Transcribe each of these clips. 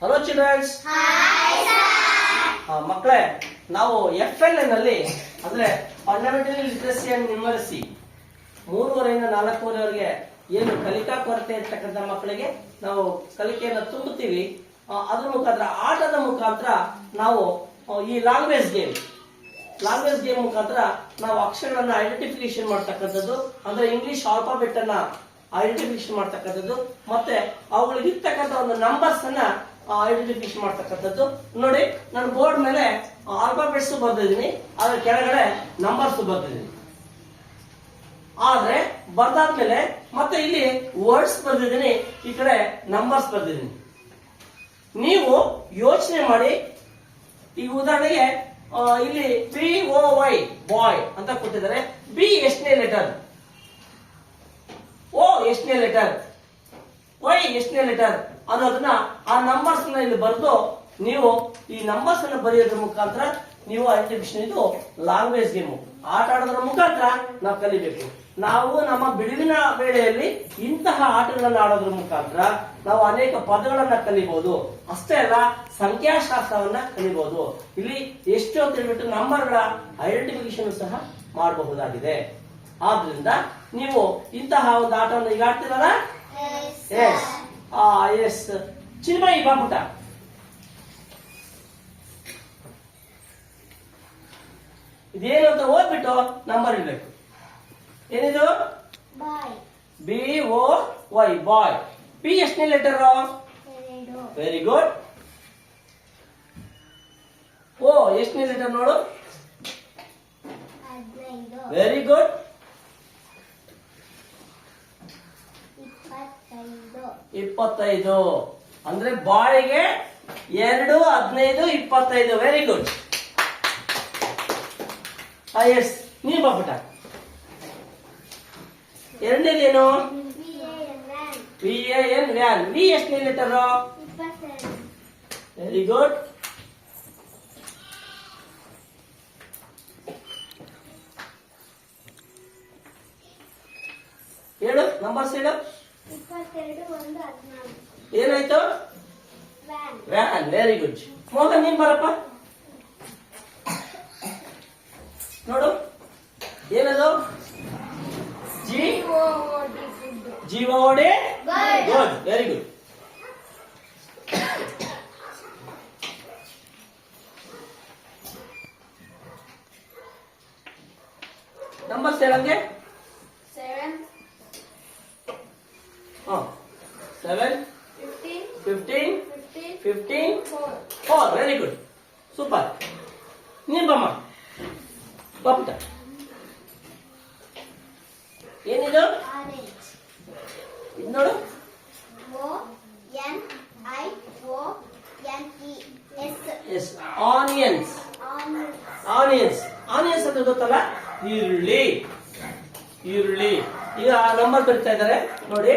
Hello children's ಮಕ್ಕಳೇ ನಾವು F L N ಅಲ್ಲಿ ಅಂದ್ರೆ ಫಂಡಮೆಂಟಲ್ ಲಿಟ್ರಸಿ ಅಂಡ್ ನ್ಯೂಮರಸಿ ಮೂರುವರೆಯಿಂದ ನಾಲ್ಕೂವರೆವರೆಗೆ ಏನು ಕಲಿಕಾ ಕೊರತೆ ಇರ್ತಕ್ಕಂಥ ಮಕ್ಕಳಿಗೆ ನಾವು ಕಲಿಕೆಯನ್ನು ತುಂಬುತ್ತೀವಿ. ಅದ್ರ ಮುಖಾಂತರ ಆಟದ ಮುಖಾಂತರ ನಾವು ಈ ಲ್ಯಾಂಗ್ವೇಜ್ ಗೇಮ್ ಲ್ಯಾಂಗ್ವೇಜ್ ಗೇಮ್ ಮುಖಾಂತರ ನಾವು ಅಕ್ಷರಗಳನ್ನ ಐಡೆಂಟಿಫಿಕೇಶನ್ ಮಾಡ್ತಕ್ಕಂಥದ್ದು ಅಂದ್ರೆ ಇಂಗ್ಲಿಷ್ ಆಲ್ಫಾಬೆಟ್ ಅನ್ನ ಐಡೆಂಟಿಫಿಕೇಶನ್ ಮಾಡ್ತಕ್ಕಂಥದ್ದು ಮತ್ತೆ ಅವುಗಳಿಗೆ ಇರ್ತಕ್ಕಂಥ ಒಂದು ನಂಬರ್ಸ್ ಅನ್ನ ಐಡೆಂಟಿಫಿಕೇಶನ್ ಮಾಡ್ತಕ್ಕಂಥದ್ದು. ನೋಡಿ, ನಾನು ಬೋರ್ಡ್ ಮೇಲೆ ಆಲ್ಫಾಬೆಟ್ಸ್ ಬರ್ದಿದ್ದೀನಿ. ಅದ್ರ ಕೆಳಗಡೆ ನಂಬರ್ಸ್ ಬರ್ದಿದ್ದೀನಿ. ಆದ್ರೆ, ಬರ್ದಾದ್ಮೇಲೆ ಮತ್ತೆ ಇಲ್ಲಿ ವರ್ಡ್ಸ್ ಬರ್ದಿದ್ದೀನಿ. ಈ ಕಡೆ ನಂಬರ್ಸ್ ಬರ್ದಿದ್ದೀನಿ. ನೀವು ಯೋಚನೆ ಮಾಡಿ. ಈಗ ಉದಾಹರಣೆಗೆ ಇಲ್ಲಿ ಬಿ ಓ ವೈ ಬಾಯ್ ಅಂತ ಕೊಟ್ಟಿದ್ದಾರೆ. ಬಿ ಎಷ್ಟನೇ ಲೆಟರ್ ಓ ಎಷ್ಟನೇ ಲೆಟರ್ ವೈ ಎಷ್ಟನೇ ಲೆಟರ್ ಅನ್ನೋದನ್ನ ಆ ನಂಬರ್ಸ್ ಇಲ್ಲಿ ಬರೆದು ನೀವು ಈ ನಂಬರ್ಸ್ ಅನ್ನ ಬರೆಯೋದ್ರ ಮುಖಾಂತರ ನೀವು ಎಕ್ಸಿಬಿಷನ್ ಇದು ಲ್ಯಾಂಗ್ವೇಜ್ ಗೇಮು ಆಟ ಆಡೋದ್ರ ಮುಖಾಂತರ ನಾವು ಕಲಿಬೇಕು. ನಾವು ನಮ್ಮ ಬಿಡುವಿನ ವೇಳೆಯಲ್ಲಿ ಇಂತಹ ಆಟಗಳನ್ನ ಆಡೋದ್ರ ಮುಖಾಂತರ ನಾವು ಅನೇಕ ಪದಗಳನ್ನ ಕಲಿಬಹುದು ಅಷ್ಟೇ ಅಲ್ಲ ಸಂಖ್ಯಾಶಾಸ್ತ್ರವನ್ನ ಕಲಿಬಹುದು ಇಲ್ಲಿ ಎಷ್ಟು ಅಂತ ಹೇಳ್ಬಿಟ್ಟು ನಂಬರ್ಗಳ ಐಡೆಂಟಿಫಿಕೇಶನ್ ಸಹ ಮಾಡಬಹುದಾಗಿದೆ. ಆದ್ರಿಂದ ನೀವು ಇಂತಹ ಒಂದು ಆಟವನ್ನು ಈಗ ಆಡ್ತೀರಲ್ಲ? ಎಸ್ ಆ ಎಸ್ ಚಿನ್ಮಯಿ ಬಾಪುಟ ಇದೇನು ಅಂತ ಓದ್ಬಿಟ್ಟು ನಂಬರ್ ಇಡ್ಬೇಕು ಏನಿದು? Boy B O Y boy P ಎಷ್ಟನೇ ಲೆಟರ್ ಎರಡು. ವೆರಿ ಗುಡ್ ಓ ಎಷ್ಟನೇ ಲೆಟರ್ ನೋಡು? ಹದಿನೈದು. ವೆರಿ ಗುಡ್ ಇಪ್ಪತ್ತೈದು. ಅಂದ್ರೆ ಬಾಳಿಗೆ ಎರಡು ಹದಿನೈದು ಇಪ್ಪತ್ತೈದು. ವೆರಿ ಗುಡ್ ಎಸ್ ನೀ ಬಾಪುಟ ಎರಡನೇದೇನು V A N van V ಎಷ್ಟನೇ ಲೀಟರು ವೆರಿ ಗುಡ್ ಹೇಳು ನಂಬರ್ಸ್ ಹೇಳು. ಏನಾಯ್ತು? ವ್ಯಾನ್ ವೆರಿ ಗುಡ್ ಮೋಹನ್ ನೀನ್ ಬರಪ್ಪ. ನೋಡು ಏನದು? G O O D good ಜೀವೋಡೆ Good. Good very good numbers ಹೇಳಂಗೆ seven ಹಾ seven fifteen fifteen four very good super ನೀನ್ ಬಮ್ಮ ಬಪ್ಪ ಏನಿದು? ಇದು ನೋಡು. Yes onions on onions onions ಅಂತ ಗೊತ್ತಲ್ಲ? ಈರುಳ್ಳಿ. ಈರುಳ್ಳಿ. ಈಗ ಆ ನಂಬರ್ ಬರಿತಾ ಇದ್ದಾರೆ ನೋಡಿ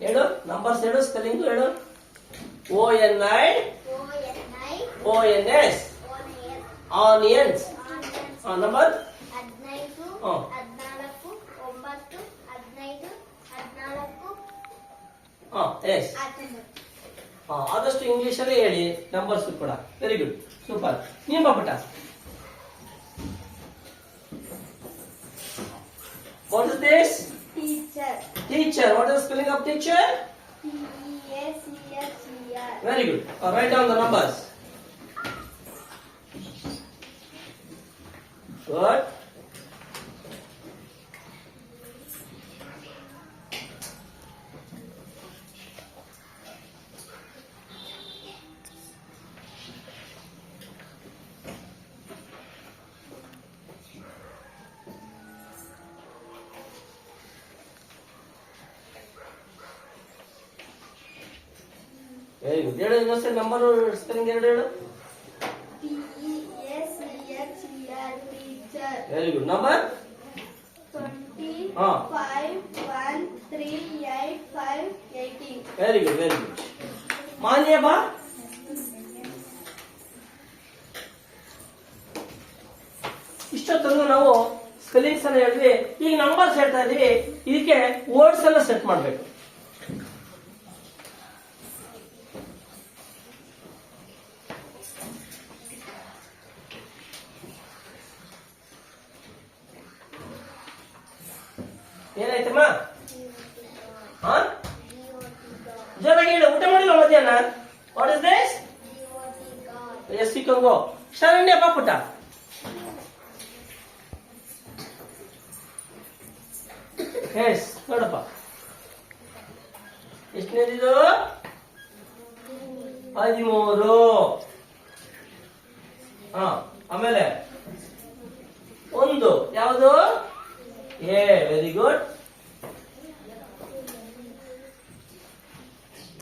ಹೇಳು ನಂಬರ್ಸ್ ಹೇಳು ಸ್ಪೆಲ್ಲಿಂಗ್ ಹೇಳು O N I O N I O N S O N onions onions number ಹದಿನೈದು ಹಾ. ಹದಿನಾಲ್ಕು ಒಂಬತ್ತು ಹದಿನೈದು ಹದಿನಾಲ್ಕು ಹಾ ಎಸ್ ಹತ್ತೊಂಬತ್ತು ಆದಷ್ಟು ಇಂಗ್ಲಿಷ್ ಅಲ್ಲೇ ಹೇಳಿ ನಂಬರ್ಸ್ ಕೂಡ ವೆರಿ ಗುಡ್ ಸೂಪರ್ ನೀನ್ ಬಾಪುಟ what is this teacher teacher what is spelling of teacher T E A C H Very good. Uh, write down the numbers. Good. Good ಹೇಳು ಇನ್ನೊಂದ್ಸರಿ ನಂಬರ್ ಸ್ಪೆಲ್ಲಿಂಗ್ ಎರಡು ಹೇಳು very good number very good very good Manya ಬಾ ಇಷ್ಟೊತ್ತರೆಗೂ ನಾವು spellings ಅನ್ನ ಹೇಳಿದ್ವಿ ಈಗ numbers ಹೇಳ್ತಾ ಇದೀವಿ ಇದಕ್ಕೆ ವರ್ಡ್ಸ್ ಸೆಟ್ ಮಾಡ್ಬೇಕು ಏನಾಯ್ತಮ್ಮ? ಹಾ? ಜೋರಾಗಿ ಹೇಳು, ಊಟ ಮಾಡಿಲ್ಲ ಮಧ್ಯಾಹ್ನ? What is this S C ಕಂಗೋ Sharanya ಪಾಪುಟ ಎಸ್ ನೋಡಪ್ಪ. ಎಷ್ಟನೇದಿದು ಹದಿಮೂರು. ಹಾ, ಆಮೇಲೆ ಒಂದು, ಯಾವುದು? A very good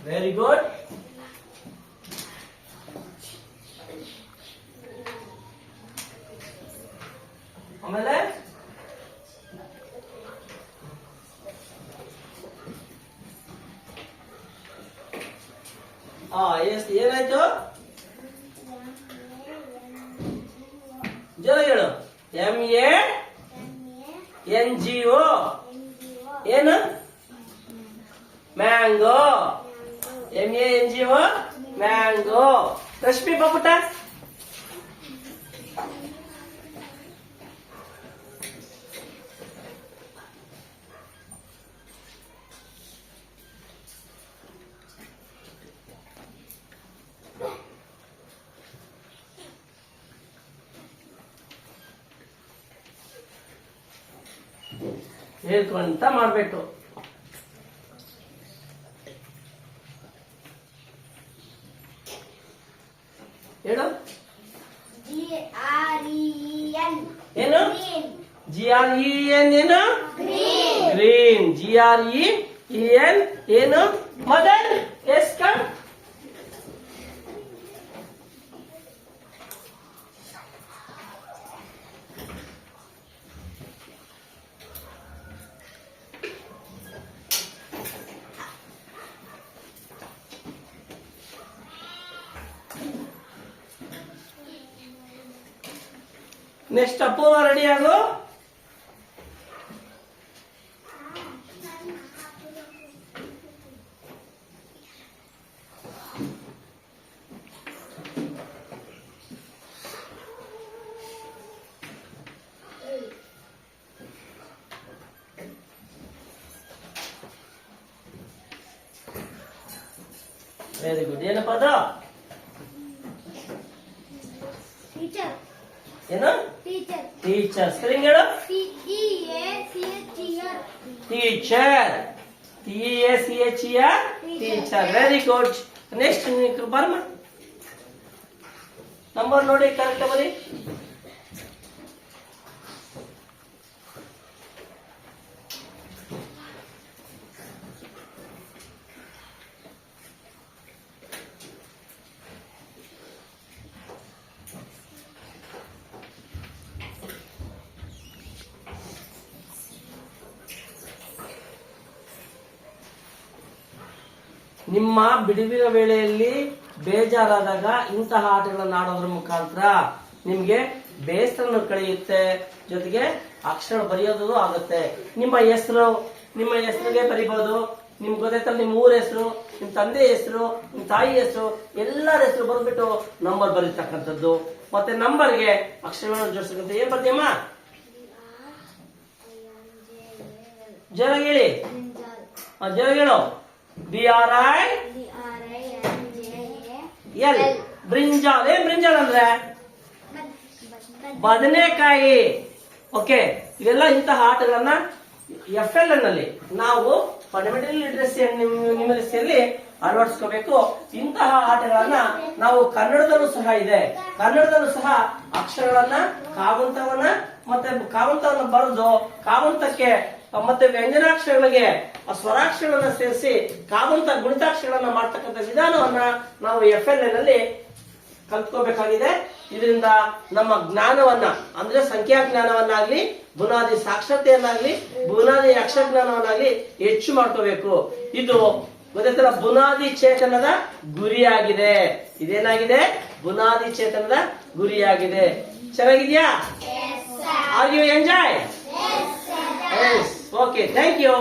very good ಆಮೇಲೆ ಆ ಎಸ್ ಏನಾಯ್ತು ಜೋರ ಹೇಳು M A N G O ಏನು? Mango M N G O mango Rashmi ಬಾಪುಟ ಹೇಳ್ಕೊಂತ ಮಾಡಬೇಕು. ಹೇಳು. E ಏನು? ಜಿ ಆರ್ ಇ ಎನ್ ಏನು? Green G R E N ಏನು? ಮದರ್ ನೆಕ್ಸ್ಟ್ ಅಪೂರ್ವ ರೆಡಿ ಆಗು ವೆರಿ ಗುಡ್ ಏನಪ್ಪ ಅದು teacher ಏನು? ಟೀಚರ್ ಸ್ಪೆಲ್ಲಿಂಗ್ ಹೇಳು? Teacher T A C H E R teacher very good next Burma. Number ನೋಡಿ correct ಬರಿ ನಿಮ್ಮ ಬಿಡುವಿನ ವೇಳೆಯಲ್ಲಿ ಬೇಜಾರಾದಾಗ ಇಂತಹ ಆಟಗಳನ್ನು ಆಡೋದ್ರ ಮುಖಾಂತರ ನಿಮ್ಗೆ ಬೇಸರನ್ನು ಕಳೆಯುತ್ತೆ. ಜೊತೆಗೆ ಅಕ್ಷರ ಬರೆಯೋದು ಆಗುತ್ತೆ. ನಿಮ್ಮ ಹೆಸರು ನಿಮ್ಮ ಹೆಸರಿಗೆ ಬರಿಬಹುದು ನಿಮ್ ಗೊತ್ತಾಯ್ತಲ್ಲ ನಿಮ್ಮ ಊರ ಹೆಸರು ನಿಮ್ ತಂದೆ ಹೆಸರು ನಿಮ್ ತಾಯಿ ಹೆಸರು ಎಲ್ಲರ ಹೆಸರು ಬರ್ಬಿಟ್ಟು ನಂಬರ್ ಬರೀತಕ್ಕಂಥದ್ದು. ಮತ್ತೆ ನಂಬರ್ಗೆ ಅಕ್ಷರಗಳನ್ನು ಜೋಡಿಸ್ತಕ್ಕಂಥ ಏನ್ ಬರ್ತೀಯಮ್ಮ ಜೋರಾಗಿ ಹೇಳಿ. ಜೋರಾಗಿ ಹೇಳು. B R I L brinjal ಏನ್ ಬ್ರಿಂಜಾಲ್ ಅಂದ್ರೆ? ಬದನೆಕಾಯಿ. ಓಕೆ ಇವೆಲ್ಲ ಇಂತಹ ಆಟಗಳನ್ನ ಎಫ್ ಎಲ್ನಲ್ಲಿ ನಾವು ಫಂಡಮೆಂಟಲ್ ಲಿಟ್ರಸಿ ನ್ಯೂಮರಸಿಯಲ್ಲಿ ಅಳವಡಿಸ್ಕೋಬೇಕು. ಇಂತಹ ಆಟಗಳನ್ನ ನಾವು ಕನ್ನಡದಲ್ಲೂ ಸಹ ಇದೆ. ಕನ್ನಡದಲ್ಲೂ ಸಹ ಅಕ್ಷರಗಳನ್ನ ಕಾವಂತವನ್ನ ಮತ್ತೆ ಕಾವಂತವನ್ನ ಬರೆದು ಕಾವಂತಕ್ಕೆ ಮತ್ತೆ ವ್ಯಂಜನಾಕ್ಷರಗಳಿಗೆ ಆ ಸ್ವರಾಕ್ಷರಗಳನ್ನ ಸೇರಿಸಿ ಕಾದಂತ ಗುಣಿತಾಕ್ಷರಗಳನ್ನ ಮಾಡ್ತಕ್ಕಂಥ ವಿಧಾನವನ್ನ ನಾವು ಎಫ್ ಎಲ್ನಲ್ಲಿ ಕಲ್ತ್ಕೋಬೇಕಾಗಿದೆ. ಇದರಿಂದ ನಮ್ಮ ಜ್ಞಾನವನ್ನ ಅಂದ್ರೆ ಸಂಖ್ಯಾ ಜ್ಞಾನವನ್ನಾಗ್ಲಿ ಬುನಾದಿ ಸಾಕ್ಷರತೆಯನ್ನಾಗ್ಲಿ ಬುನಾದಿ ಅಕ್ಷರ ಜ್ಞಾನವನ್ನಾಗ್ಲಿ ಹೆಚ್ಚು ಮಾಡ್ಕೋಬೇಕು. ಇದು ಗೊತ್ತಾಯ್ತಲ್ಲ ಬುನಾದಿ ಚೇತನದ ಗುರಿಯಾಗಿದೆ. ಇದೇನಾಗಿದೆ? ಬುನಾದಿ ಚೇತನದ ಗುರಿಯಾಗಿದೆ. ಚೆನ್ನಾಗಿದ್ಯಾ? Are you enjoy okay thank you